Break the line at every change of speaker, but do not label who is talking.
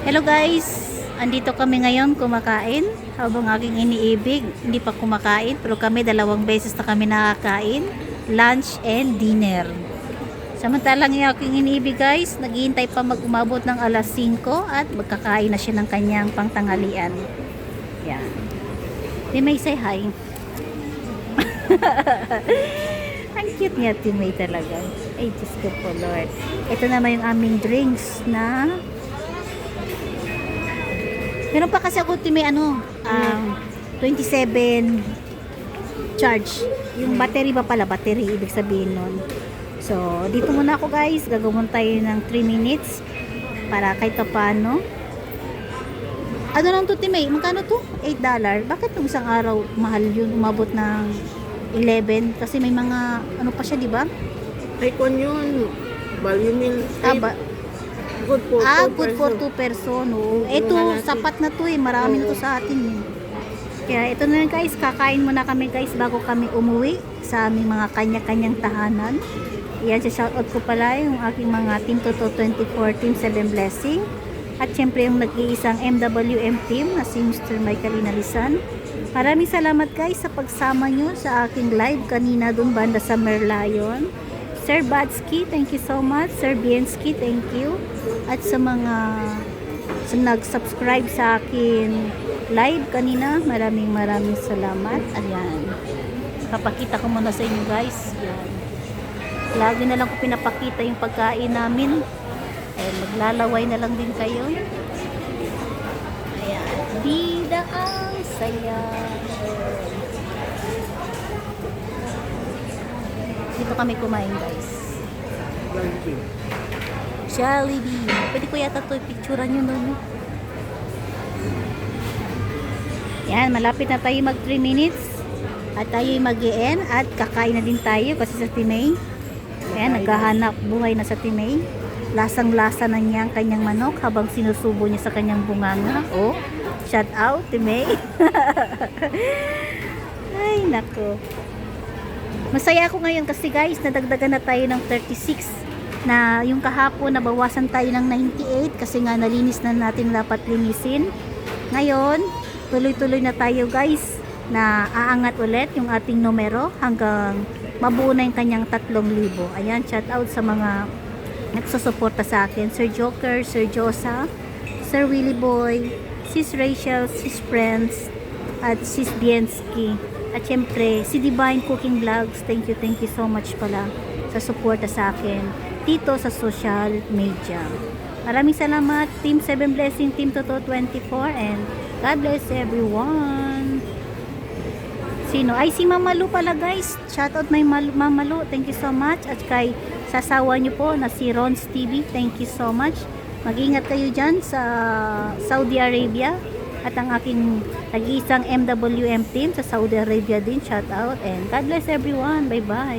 Hello guys! Andito kami ngayon kumakain habang aking iniibig. Hindi pa kumakain pero kami dalawang beses na kami nakakain. Lunch and dinner. Samantalang yung aking iniibig guys, naghihintay pa mag-umabot ng alas 5 at magkakain na siya ng kanyang pangtanghalian. Yan. Di may say hi. Ang cute niya, Timay talaga. Ay, Diyos ko po, Lord. Ito naman yung aming drinks na Meron pa kasi ako Timay, ano, um, 27 charge. Yung battery ba pala? Battery, ibig sabihin nun. So, dito muna ako guys. Gagawin tayo ng 3 minutes para kahit pa paano. Ano lang to, Timay? Magkano to? 8 dollar. Bakit nung isang araw mahal yun? Umabot ng 11 kasi may mga ano pa siya, di ba?
Kon yun. Value meal.
Ah, ba-
good for
ah,
two
good for
person.
2 person. Oo.
Yung
Ito, sapat na to eh. Marami na to sa atin eh. Kaya ito na yun guys, kakain muna kami guys bago kami umuwi sa aming mga kanya-kanyang tahanan. Yan, sa shoutout ko pala yung aking mga Team Toto 24, Team 7 Blessing. At syempre yung nag-iisang MWM team na si Mr. Michael Inalisan. Maraming salamat guys sa pagsama nyo sa aking live kanina dun banda sa Merlion. Sir Batsky, thank you so much. Sir Biensky, thank you. At sa mga sa nag-subscribe sa akin live kanina, maraming maraming salamat. Ayan. Papakita ko muna sa inyo guys. Ayan. Lagi na lang ko pinapakita yung pagkain namin. Ayan, maglalaway na lang din kayo. Ayan. Bida ang saya. Dito kami kumain guys. Jollibee. Pwede ko yata to picturean nyo nun. Yan, malapit na tayo mag 3 minutes. At tayo mag end at kakain na din tayo kasi sa Timay. Ayan, naghahanap buhay na sa Timay. Lasang-lasa na niya ang kanyang manok habang sinusubo niya sa kanyang bunganga. Oh, shout out, Timay. Ay, nako. Masaya ako ngayon kasi guys, nadagdagan na tayo ng 36 na yung kahapon nabawasan tayo ng 98 kasi nga nalinis na natin dapat linisin. Ngayon, tuloy-tuloy na tayo guys na aangat ulit yung ating numero hanggang mabuo na yung kanyang 3,000. Ayan, shout out sa mga nagsusuporta sa akin. Sir Joker, Sir Josa, Sir Willie Boy, Sis Rachel, Sis Friends, at Sis Biensky. At syempre, si Divine Cooking Vlogs, thank you, thank you so much pala sa suporta sa akin dito sa social media. Maraming salamat, Team 7 Blessing, Team Toto 24, and God bless everyone. Sino? Ay, si Mamalu pala guys. Shoutout may Mal- Mamalu. Thank you so much. At kay sasawa niyo po na si Rons TV. Thank you so much. Mag-ingat kayo dyan sa Saudi Arabia. At ang aking nag-iisang MWM team sa Saudi Arabia din. Shoutout. And God bless everyone. Bye-bye.